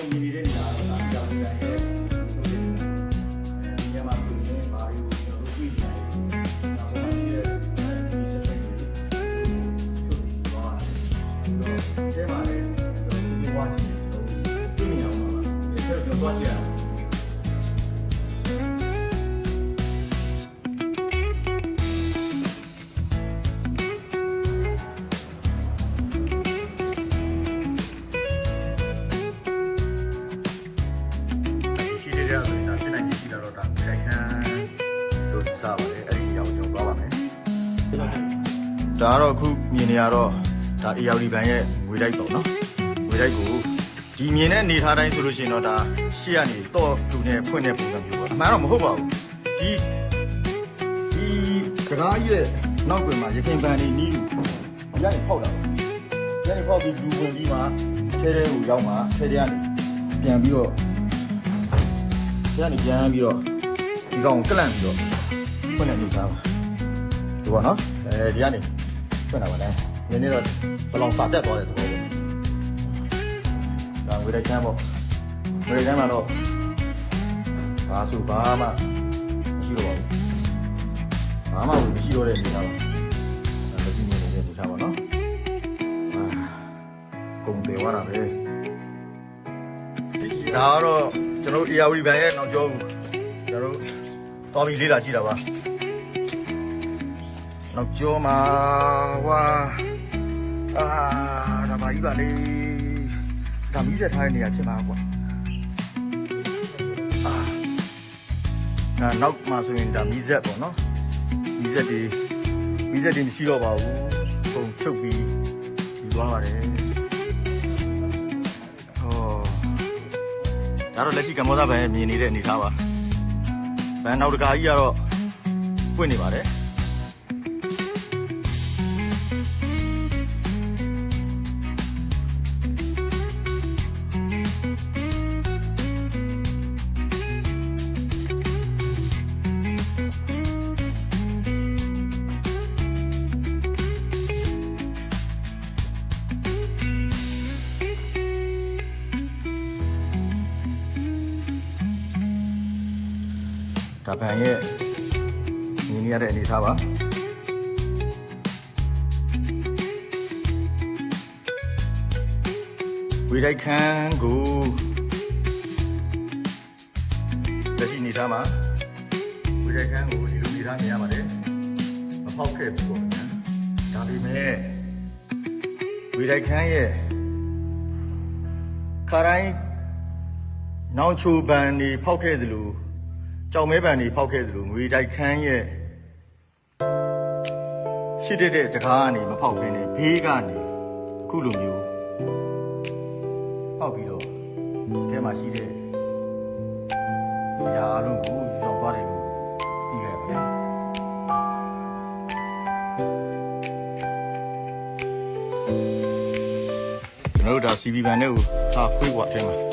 တော်မြင်နေတဲ့နေရာတော့ဒါကြောင့်လည်းရဲ့ဟုတ်တယ်။မြန်မာပြည်နဲ့ဘာလို့ကျွန်တော်တို့ပြည်နေလဲ။ဒါမှမဟုတ်ရဲ့ဒီစက်တွေထုတ်ပြီးသွားတယ်။တော့အဲမှာလည်းကျွန်တော်တို့ဝါချင်ကျွန်တော်ပြည်နေအောင်ပါ။ဒီတော့ကျွန်တော်သွားကြည့်ရအောင် ဒါကတော့အခုမြင်နေရတော့ဒါ AR ဘန်ရဲ့ငွေတိုက်ပေါ့နော်ငွေတိုက်ကိုဒီမြင်တဲ့အနေထားတိုင်းဆိုလို့ရှိရင်တော့ဒါရှေ့ကနေတော့လူနဲ့ဖွင့်တဲ့ပုံစံမျိုးပေါ့အမှန်တော့မဟုတ်ပါဘူးဒီဒီကကားရဲ့နောက်ကွယ်မှာရခင်ပန်နေနီးလူရနေဖောက်တာပါရနေဖောက်ပြီးလူဝင်ပြီးမှထဲထဲကိုရောက်မှထဲထဲကနေပြန်ပြီးတော့ဒီကနေပြန်ပြီးတော့ဒီကောင်ကိုကလန့်ပြီးတော့ဖွင့်နေနေတာပါ ဒီပါနော်အဲဒီကနေဖွင့်တာပါလဲနည်းနည်းတော့ဘလောင်စာတက်သွားတဲ့သဘောပဲဒါဝေဒကမ်းပေါ့ဝေဒကမ်းမှာတော့ဘာဆိုဘာမှမရှိတော့ပါဘူးဘာမှမရှိတော့တဲ့အနေထားပါဒါလည်းဒီနေနေတဲ့အနေထားပါနော်အာကုန်တယ်ဝါတာပဲဒါကတော့ကျွန်တော် AR ဘန်ရဲ့နောက်ကျောကိုကျွန်တော်တော်ပြီးလေးလာကြည့်တာပါ နောက်ကျောမှာဝါအာဒါပါကြီးပါလေဒါမီးဆက်ထားတဲ့နေရာဖြစ်မှာကွာအာနာနောက်မှာဆိုရင်ဒါမီးဆက်ပေါ့နော်မီးဆက်တွေမီးဆက်တွေမရှိတော့ပါဘူးပုံချုပ်ပြီးယူသွားပါတယ်ဟောဒါတော့လက်ရှိကမ္ဘောဇဘန်မြင်နေတဲ့အနေထားပါဘန်နောက်တကာကြီးကတော့ပွင့်နေပါတယ် ဒါဘန်ရဲ့မြင်နေရတဲ့အနေထားပါဝေတိုက်ခန်းကိုလက်ရှိအနေထားမှာဝေတိုက်ခန်းကိုဒီလိုအနေထားမြင်ရပါတယ်မဖောက်ခဲ့ဘူးပေါ့ဗျာဒါပေမဲ့ဝေတိုက်ခန်းရဲ့ခါတိုင်းနောင်ချိုပန်နေဖောက်ခဲ့သလို ကြောင်မဲပန်နေဖောက်ခဲ့သလိုငွေတိုက်ခန်းရဲ့ရှိတဲ့တဲ့တကားကနေမဖောက်ခင်းနေဘေးကနေအခုလိုမျိုးဖောက်ပြီးတော့အဲမှာရှိတဲ့နေရာအလုံးကိုရောက်သွားတယ်လို့ပြီးခဲ့ပါတယ်ကျွန်တော်တို့ဒါ CB ဘန်နဲ့ကိုဟာခွေးကွာထဲမှာ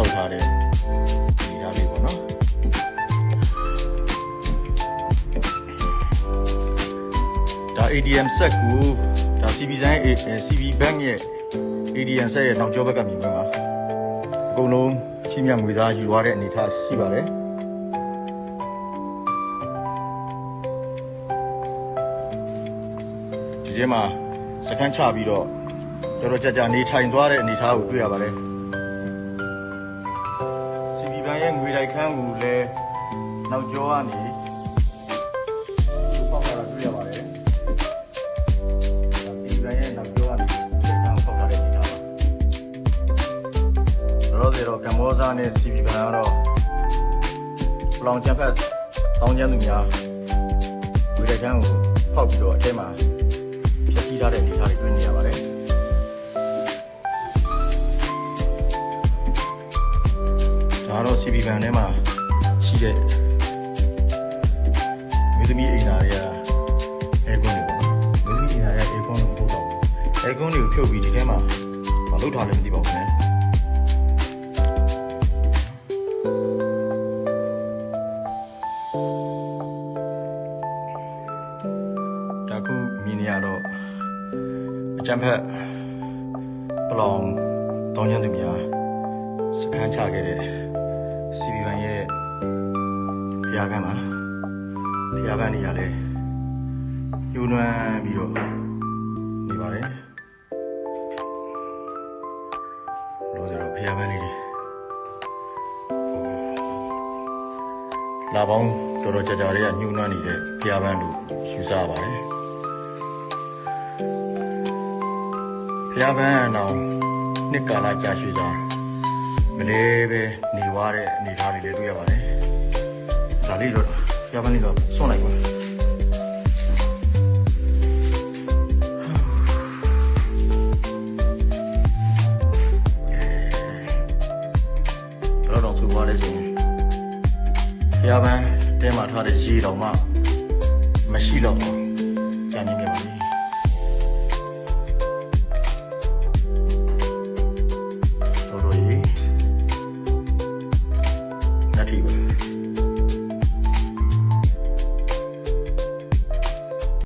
လေးပါမစားတော့ထားတဲ့ဒီဟာလေးပေါ့နော်ဒါ ATM set ကိုဒါ CB ဆိုင်ရဲ့ CB bank ရဲ့ ATM set ရဲ့နောက်ကျောဘက်ကမြင်မှာပါအကုန်လုံးရှင်းမြငွေသားယူသွားတဲ့အနေအထားရှိပါတယ်ဒီထဲမှာစကန်ချပြီးတော့တော်တော်ကြာကြာနေထိုင်သွားတဲ့အနေအထားကိုတွေ့ရပါတယ် နောက်ကျောကနေသူပေါက်လာတာတွေ့ရပါတယ်စီပီဘန်ရဲ့နောက်ကျောကနေပေါက်လာတဲ့အနေအထားပါတော့တယ်တော့ကမ္ဘောဇာနဲ့စီပီဗန်ကတော့ပလောင်ချန်ဖက်တောင်းကျမ်းသူများဝေဒကန်းကိုဖောက်ပြီးတော့အထဲမှာဖြည့်ဆည်းထားတဲ့အနေအထားတွေတွေ့နေရပါတယ်ဒါကတော့စီပီဗန်ထဲမှာတဲ့မြေ သမီးအိမ်သားတွေကအဲကွန်းတွေပေါ့မြေသမီးအိမ်သားတွေကအဲကွန်းတွေမဟုတ်တော့ဘူးအဲကွန်းတွေကိုဖြုတ်ပြီးဒီထဲမှာမလုပ်ထားလည်းမသိပါဘူးခင်ဗျာဒါခုမြင်နေရတော့အကြံဖက်ပလောင်တောင်းကျမ်းသူများစခန်းချခဲ့တဲ့စီပီဘန်ရဲ့ဖျားကန်းမှာ ဖျားကန်းနေရလဲယူနွမ်းပြီးတော့နေပါတယ်လို့ဆိုတော့ဖျားကန်းလေးတွေလာပေါင်းတော်တော်ကြာကြာလေးကညှိုးနှွမ်းနေတဲ့ဖျားပန်းလို့ယူဆရပါတယ်ဖျားပန်းအောင်နှစ်ကာလကြာရှည်စွာမလေးပဲနေွားတဲ့အနေအထားတွေလည်းတွေ့ရပါတယ်။ဒါလေးတော့ဖျား ပန်းလေးတော့စွန့်လိုက်ပါဘယ်တော့ဆိုပါလဲဆိုရင်ဖျားပန်းတဲမှာထားတဲ့ရေတော်မှမရှိတော့ဘူးကြာနေနေပါပြီ